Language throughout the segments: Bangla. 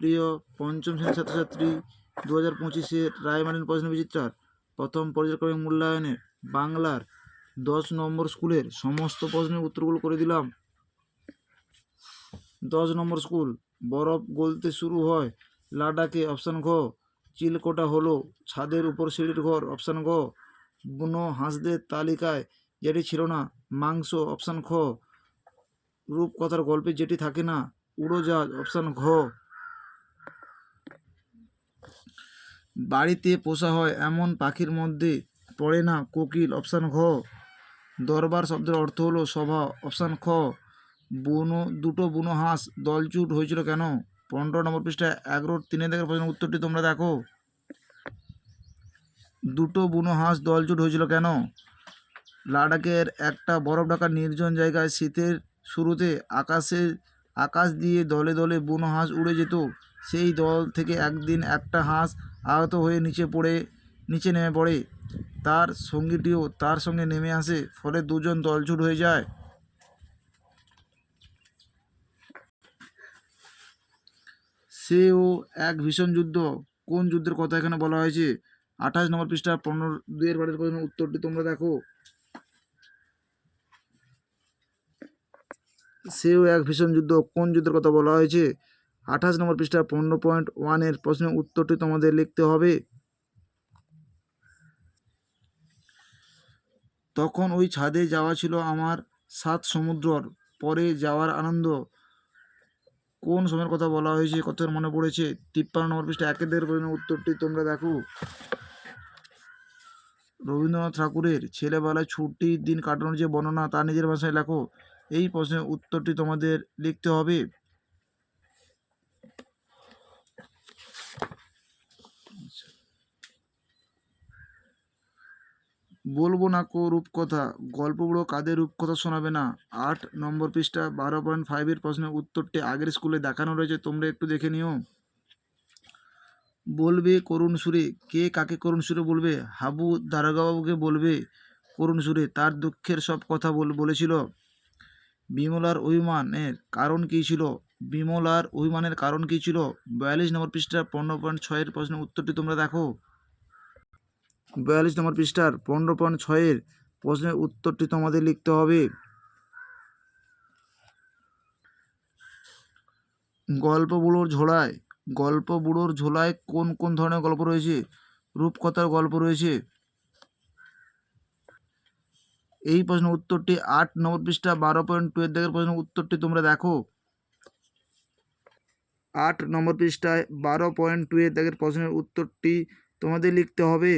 প্রিয় পঞ্চম শ্রেণির ছাত্রছাত্রী দু হাজার পঁচিশের রায়মার্টিন প্রশ্ন বিচিত্রার প্রথম পর্যায়ক্রমিক মূল্যায়নে বাংলার দশ নম্বর স্কুলের সমস্ত প্রশ্নের উত্তরগুলো করে দিলাম। দশ নম্বর স্কুল, বরফ গলতে শুরু হয় লাডাখে অপশান ঘ, চিলকোটা হলো ছাদের উপর সিঁড়ির ঘর, অপশান ঘ, বুনো হাঁসদের তালিকায় যেটি ছিল না, মাংস, অপশান খ রূপকথার গল্পে যেটি থাকে না, উড়োজাহাজ, অপশান ঘ। বাড়িতে পোষা হয় এমন পাখির মধ্যে পড়ে না। কোকিল, অপশান ঘ। দরবার শব্দের অর্থ হলো সভা। অপশান খ, বুনো, দুটো বুনো হাঁস। দলচুট হয়েছিল কেন? পনেরো নম্বর পৃষ্ঠায় এগারো তিনে দেখার প্রশ্নের উত্তরটি তোমরা দেখো। দুটো বুনো হাঁস দলচুট হয়েছিল কেন? লাদাখের একটা বরফ ঢাকা নির্জন জায়গায় শীতের শুরুতে আকাশে আকাশ দিয়ে দলে দলে বুনো হাঁস উড়ে যেত। সেই দল থেকে একদিন একটা হাঁস আহত হয়ে নিচে পড়ে, নিচে নেমে পড়ে। তার সঙ্গীটিও তার সঙ্গে নেমে আসে, ফলে দুজন দলছুট হয়ে যায়। সেও এক ভীষণ যুদ্ধ। কোন যুদ্ধের কথা এখানে বলা হয়েছে? আঠাশ নম্বর পৃষ্ঠা, পনেরো, দুইয়ের বারের উত্তরটি তোমরা দেখো। সেও এক ভীষণ যুদ্ধ। কোন যুদ্ধের কথা বলা হয়েছে? আঠাশ নম্বর পৃষ্ঠা, পনেরো পয়েন্ট ওয়ানের প্রশ্নের উত্তরটি তোমাদের লিখতে হবে। তখন ওই ছাদে যাওয়া ছিল আমার সাত সমুদ্রর। পরে যাওয়ার আনন্দ। কোন সময়ের কথা বলা হয়েছে, কত মনে পড়েছে? তিপ্পান্ন নম্বর পৃষ্ঠা একের দেড় প্রশ্নের উত্তরটি তোমরা দেখো। রবীন্দ্রনাথ ঠাকুরের ছেলেবেলায় ছুটির দিন কাটানোর যে বর্ণনা, তা নিজের ভাষায় লেখো। এই প্রশ্নের উত্তরটি তোমাদের লিখতে হবে। বলব না কো রূপকথা, গল্পগুলো কাদের রূপকথা শোনাবে না। আট নম্বর পৃষ্ঠা, বারো পয়েন্ট ফাইভের প্রশ্নের উত্তরটি আগের স্কুলে দেখানো রয়েছে, তোমরা একটু দেখে নিও। বলবে করুণ সুরে, কে কাকে করুণ সুরে বলবে? হাবু দারোগাবাবুকে বলবে করুণ সুরে, তার দুঃখের সব কথা বল, বলেছিল। বিমলার অভিমানের কারণ কী ছিল? বিমলার অভিমানের কারণ কী ছিল? বয়াল্লিশ নম্বর পৃষ্ঠার পনেরো পয়েন্ট ছয়ের প্রশ্নের উত্তরটি তোমরা দেখো। বয়াল্লিশ নম্বর পৃষ্ঠার পনেরো পয়েন্ট ছয়ের প্রশ্নের উত্তরটি তোমাদের লিখতে হবে। গল্প বুড়োর ঝোলায়, গল্প বুড়োর ঝোলায় কোন কোন ধরনের গল্প রয়েছে? রূপকথার গল্প রয়েছে। এই প্রশ্নের উত্তরটি আট নম্বর পৃষ্ঠা, বারো পয়েন্ট টু এর দিকের প্রশ্নের উত্তরটি তোমরা দেখো। আট নম্বর পৃষ্ঠায় বারো পয়েন্ট টু এর দাগের প্রশ্নের উত্তরটি তোমাদের লিখতে হবে।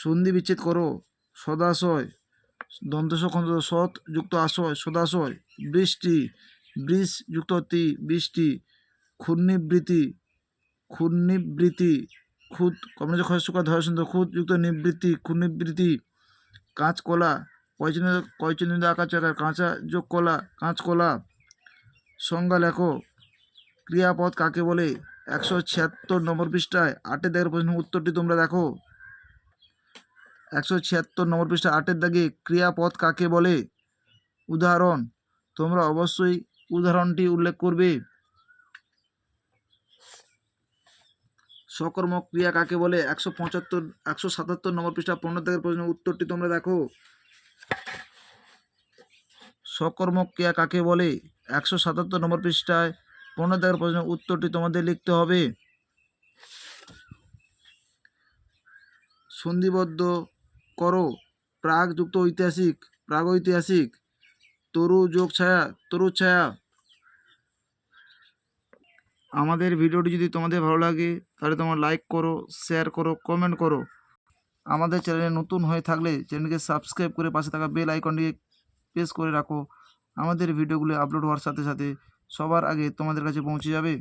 সন্ধি বিচ্ছেদ করো, সদাশয় দন্তস সৎ যুক্ত আশয়, সদাশয়, বৃষ্টি বৃষ যুক্ত তি বৃষ্টি ক্ষুর্নিবৃত্তি ক্ষুর্নিবৃত্তি খুদ কমজ ক্ষয় ধয় সুন্দর খুদ যুক্ত নিবৃত্তি ক্ষুর্নিবৃত্তি কাঁচকলা কয়চন্দ কয়চন্দ আকার চাকার কাঁচা যোগ কলা কাঁচকলা, সংজ্ঞা লেখো। ক্রিয়াপদ কাকে বলে? একশো ছিয়াত্তর নম্বর পৃষ্ঠায় আটের দাগের প্রশ্নের উত্তরটি তোমরা দেখো। একশো ছিয়াত্তর নম্বর পৃষ্ঠা আটের দাগে ক্রিয়াপদ কাকে বলে? উদাহরণ, তোমরা অবশ্যই উদাহরণটি উল্লেখ করবে। সকর্মক ক্রিয়া কাকে বলে? একশো পঁচাত্তর, একশো সাতাত্তর নম্বর পৃষ্ঠা পনেরো দাগের প্রশ্নের উত্তরটি তোমরা দেখো। সকর্মক ক্রিয়া কাকে বলে? একশো সাতাত্তর নম্বর পৃষ্ঠায় পনেরো দাগের প্রশ্নের উত্তরটি তোমাদের লিখতে হবে। সন্ধিবদ্ধ করো। প্রাগ যুক্ত ঐতিহাসিক, প্রাগৈতিহাসিক। তরু যোগ ছায়া, তরু ছায়া। আমাদের ভিডিওটি যদি তোমাদের ভালো লাগে, তাহলে তোমরা লাইক করো শেয়ার করো কমেন্ট করো। আমাদের চ্যানেলে নতুন হয়ে থাকলে চ্যানেলকে সাবস্ক্রাইব করে পাশে থাকা বেল আইকনটিকে প্রেস করে রাখো। আমাদের ভিডিওগুলো আপলোড হওয়ার সাথে সাথে সবার আগে তোমাদের কাছে পৌঁছে যাবে।